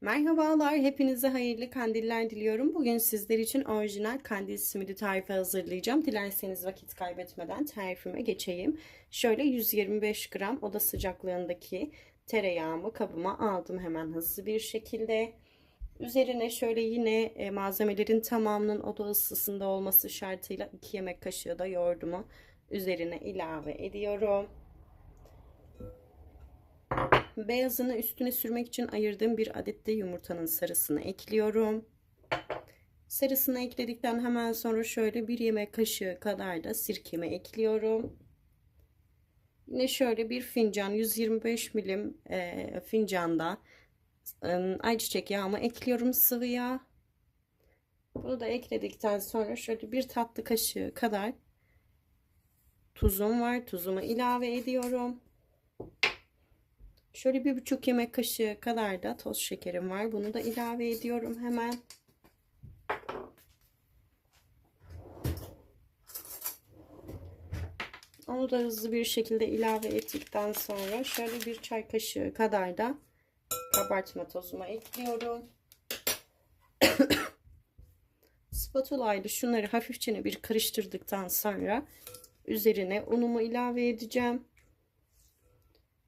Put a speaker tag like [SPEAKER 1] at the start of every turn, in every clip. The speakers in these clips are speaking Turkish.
[SPEAKER 1] Merhabalar, hepinize hayırlı kandiller diliyorum. Bugün sizler için orijinal kandil simidi tarifi hazırlayacağım. Dilerseniz vakit kaybetmeden tarifime geçeyim. Şöyle 125 gram oda sıcaklığındaki tereyağımı kabıma aldım hemen hızlı bir şekilde. Üzerine şöyle yine e, malzemelerin tamamının oda ısısında olması şartıyla 2 yemek kaşığı da yoğurdumu üzerine ilave ediyorum. Beyazını üstüne sürmek için ayırdığım bir adet de yumurtanın sarısını ekliyorum. Sarısını ekledikten hemen sonra şöyle bir yemek kaşığı kadar da sirkemi ekliyorum. Yine şöyle bir fincan 125 milim e, fincanda e, ayçiçek yağımı ekliyorum sıvı yağ. Bunu da ekledikten sonra şöyle bir tatlı kaşığı kadar tuzum var. Tuzumu ilave ediyorum. Şöyle bir buçuk yemek kaşığı kadar da toz şekerim var. Bunu da ilave ediyorum hemen. Onu da hızlı bir şekilde ilave ettikten sonra şöyle bir çay kaşığı kadar da kabartma tozumu ekliyorum. Spatula ile şunları hafifçe bir karıştırdıktan sonra üzerine unumu ilave edeceğim.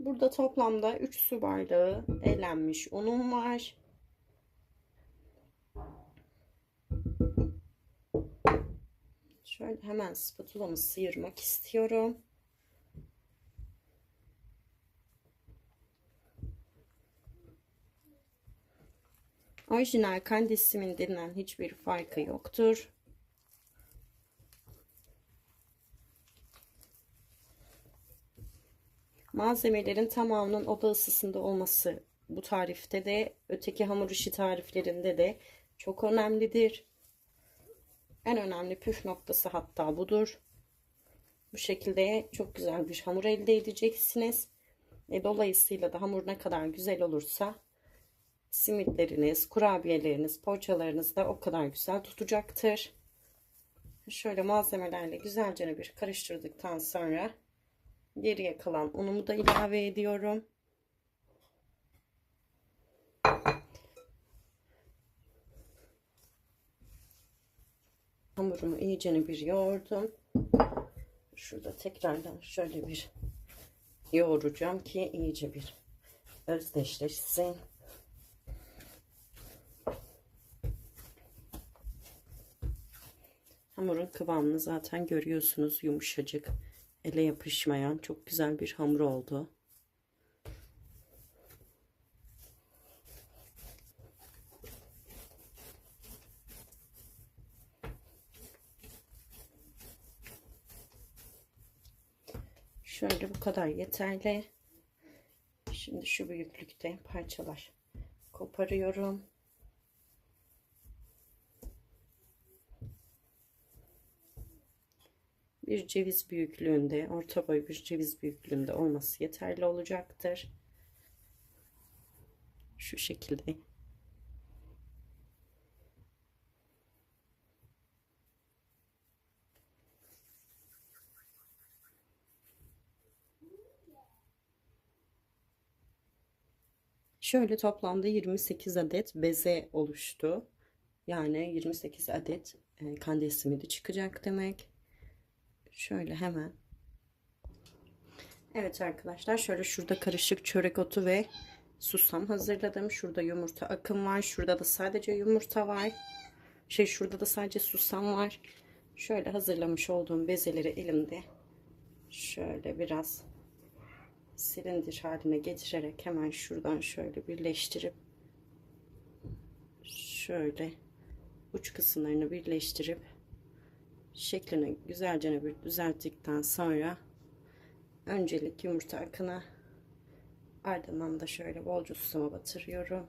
[SPEAKER 1] Burada toplamda 3 su bardağı elenmiş unum var. Şöyle hemen spatulamı sıyırmak istiyorum. Orijinal kandisimin denilen hiçbir farkı yoktur. Malzemelerin tamamının oda ısısında olması bu tarifte de öteki hamur işi tariflerinde de çok önemlidir. En önemli püf noktası hatta budur. Bu şekilde çok güzel bir hamur elde edeceksiniz. E, dolayısıyla da hamur ne kadar güzel olursa simitleriniz, kurabiyeleriniz, poğaçalarınız da o kadar güzel tutacaktır. Şöyle malzemelerle güzelce bir karıştırdıktan sonra Geriye kalan unumu da ilave ediyorum. Hamurumu iyice bir yoğurdum. Şurada tekrardan şöyle bir yoğuracağım ki iyice bir özdeşleşsin. Hamurun kıvamını zaten görüyorsunuz yumuşacık ele yapışmayan çok güzel bir hamur oldu. Şöyle bu kadar yeterli. Şimdi şu büyüklükte parçalar koparıyorum. Bir ceviz büyüklüğünde, orta boy bir ceviz büyüklüğünde olması yeterli olacaktır. Şu şekilde. Şöyle toplamda 28 adet beze oluştu. Yani 28 adet e, kandil simidi çıkacak demek. Şöyle hemen. Evet arkadaşlar şöyle şurada karışık çörek otu ve susam hazırladım. Şurada yumurta akım var. Şurada da sadece yumurta var. Şey şurada da sadece susam var. Şöyle hazırlamış olduğum bezeleri elimde şöyle biraz silindir haline getirerek hemen şuradan şöyle birleştirip şöyle uç kısımlarını birleştirip şeklini güzelce bir düzelttikten sonra öncelik yumurta akına ardından da şöyle bolca susama batırıyorum.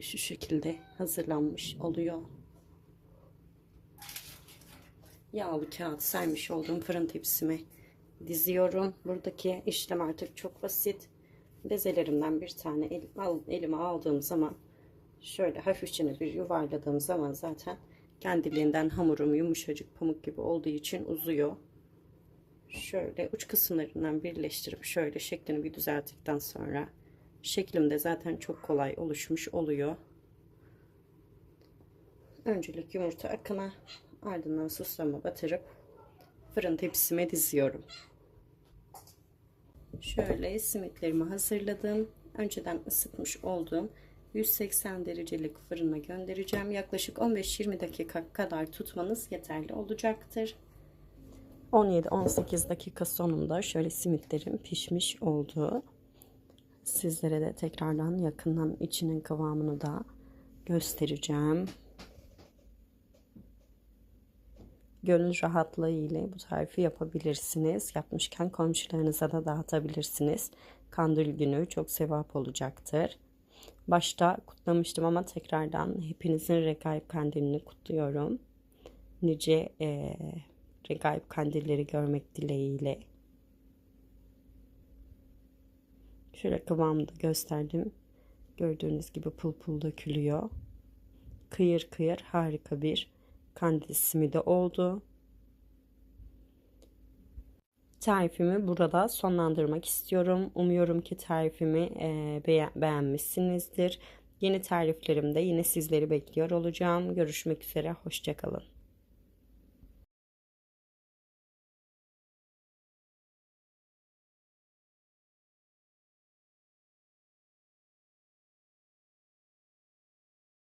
[SPEAKER 1] Şu şekilde hazırlanmış oluyor. Yağlı kağıt sermiş olduğum fırın tepsime diziyorum. Buradaki işlem artık çok basit. Bezelerimden bir tane elime aldığım zaman şöyle hafifçe bir yuvarladığım zaman zaten kendiliğinden hamurum yumuşacık pamuk gibi olduğu için uzuyor. Şöyle uç kısımlarından birleştirip şöyle şeklini bir düzelttikten sonra Şeklimde zaten çok kolay oluşmuş oluyor. Öncelik yumurta akına ardından suslama batırıp fırın tepsime diziyorum. Şöyle simitlerimi hazırladım. Önceden ısıtmış olduğum 180 derecelik fırına göndereceğim. Yaklaşık 15-20 dakika kadar tutmanız yeterli olacaktır. 17-18 dakika sonunda şöyle simitlerim pişmiş oldu. Sizlere de tekrardan yakından içinin kıvamını da göstereceğim. Gönül rahatlığı ile bu tarifi yapabilirsiniz. Yapmışken komşularınıza da dağıtabilirsiniz. Kandil günü çok sevap olacaktır. Başta kutlamıştım ama tekrardan hepinizin Regaib kandilini kutluyorum. Nice e, Regaib kandilleri görmek dileğiyle. Şöyle kıvamını da gösterdim. Gördüğünüz gibi pul pul dökülüyor. Kıyır kıyır harika bir kandil simidi oldu. Tarifimi burada sonlandırmak istiyorum. Umuyorum ki tarifimi e, beğenmişsinizdir. Yeni tariflerimde yine sizleri bekliyor olacağım. Görüşmek üzere. Hoşçakalın.